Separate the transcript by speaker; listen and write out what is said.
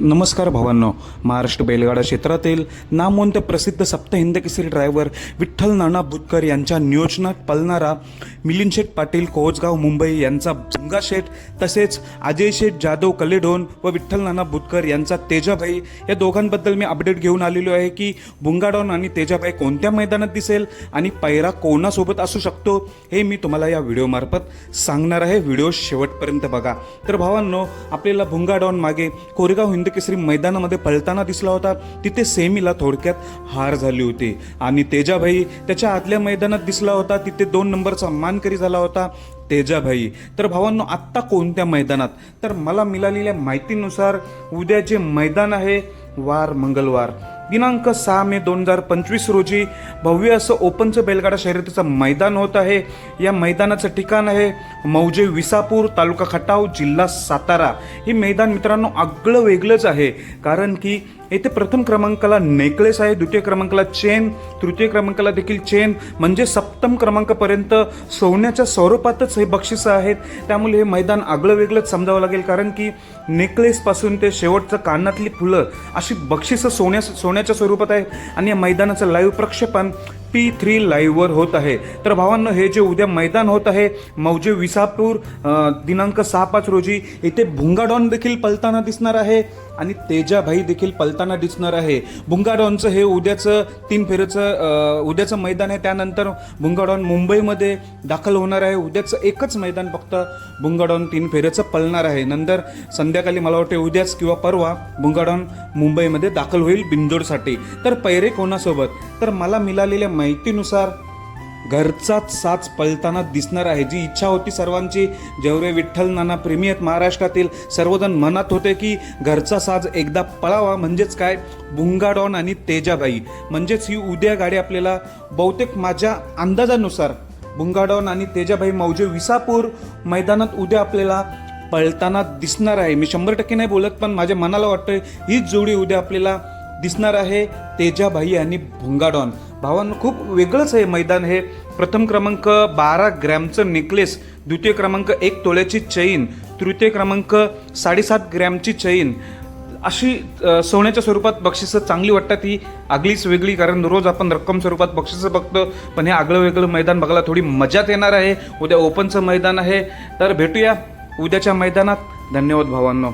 Speaker 1: नमस्कार भावांनो. महाराष्ट्र बैलगाडा क्षेत्रातील नामवंत प्रसिद्ध सप्तहिंद केसरी ड्रायव्हर विठ्ठल नाना बुतकर यांच्या नियोजनात पलणारा मिलिंद शेठ पाटील कोहजगाव मुंबई यांचा भुंगा शेठ तसेच अजय शेठ जाधव कलेडोन व विठ्ठल नाना बुतकर यांचा तेजाभाई या दोघांबद्दल मी अपडेट घेऊन आलेलो आहे की भुंगाडॉन आणि तेजाभाई कोणत्या मैदानात दिसेल आणि पैरा कोणासोबत असू शकतो हे मी तुम्हाला या व्हिडिओमार्फत सांगणार आहे. व्हिडिओ शेवटपर्यंत बघा. तर भावांनो आपल्याला भुंगाडॉन मागे कोरेगाव हिंद केसरी मैदानामध्ये पळताना दिसला होता. तिथे सेमीला थोडक्यात हार झाली होती. आणि तेजाभाई त्याच्या आदल्या मैदानात दिसला होता. तिथे दोन नंबरचा मानकरी झाला होता तेजाभाई. तर भावांनो आत्ता कोणत्या मैदानात? तर मला मिळालेल्या माहितीनुसार उद्या जे मैदान आहे वार मंगळवार. दिनांक सहा मे दोन हजार पंचवीस रोजी भव्य असं ओपनचं बैलगाडा शर्यतीचं मैदान होत आहे. या मैदानाचं ठिकाण आहे मौजे विसापूर तालुका खटाव जिल्हा सातारा. हे मैदान मित्रांनो आगळं वेगळंच आहे. कारण की येथे प्रथम क्रमांकाला नेकलेस आहे द्वितीय क्रमांकाला चेन तृतीय क्रमांकाला देखील चेन म्हणजे सप्तम क्रमांकापर्यंत सोन्याच्या स्वरूपातच हे बक्षिसं आहेत. त्यामुळे हे मैदान आगळं वेगळंच समजावं लागेल कारण की नेकलेसपासून ते शेवटचं कानातली फुलं अशी बक्षिसं सोन्या सोन्याच्या स्वरूपात आहे आणि या मैदानाचं लाईव्ह प्रक्षेपण पी थ्री लाईव्हवर होत आहे. तर भावांनो हे जे उद्या मैदान होत आहे मौजे विसापूर दिनांक सहा पाच रोजी इथे भुंगाडॉन देखील पलताना दिसणार आहे आणि तेजाभाई देखील पलताना दिसणार आहे. भुंगाडॉनचं हे उद्याचं तीन फेरीचं उद्याचं मैदान आहे. त्यानंतर भुंगाडॉन मुंबईमध्ये दाखल होणार आहे. उद्याचं एकच मैदान फक्त भुंगाडॉन तीन फेरीचं पलणार आहे. नंतर संध्याकाळी मला वाटते उद्याच किंवा परवा भुंगाडॉन मुंबईमध्ये दाखल होईल बिंदोडसाठी. तर पैरे कोणासोबत? तर मला मिळालेल्या माहितीनुसार घरचाच साच पळताना दिसणार आहे. जी इच्छा होती सर्वांची जेवढे विठ्ठल नाना प्रेमी आहेत महाराष्ट्रातील सर्वजण म्हणत होते की घरचा साज एकदा पळावा. म्हणजेच काय? बुंगाडॉन आणि तेजाबाई. म्हणजेच ही उद्या गाडी आपल्याला बहुतेक माझ्या अंदाजानुसार बुंगाडॉन आणि तेजाबाई मौजे विसापूर मैदानात उद्या आपल्याला पळताना दिसणार आहे. मी शंभर टक्के नाही बोलत पण माझ्या मनाला वाटतं हीच जोडी उद्या आपल्याला दिसणार आहे तेजाबाई आणि भुंगाडॉन. भावांनो खूप वेगळंच आहे मैदान हे. प्रथम क्रमांक बारा ग्रॅमचं नेकलेस द्वितीय क्रमांक एक तोळ्याची चैन तृतीय क्रमांक साडेसात ग्रॅमची चैन. अशी सोन्याच्या स्वरूपात बक्षिसं चांगली वाटतात ही. आगलीच वेगळी कारण रोज आपण रक्कम स्वरूपात बक्षिसं बघतो. पण हे आगळं वेगळं मैदान बघायला थोडी मजात येणार आहे. उद्या ओपनचं मैदान आहे. तर भेटूया उद्याच्या मैदानात. धन्यवाद भावांनो.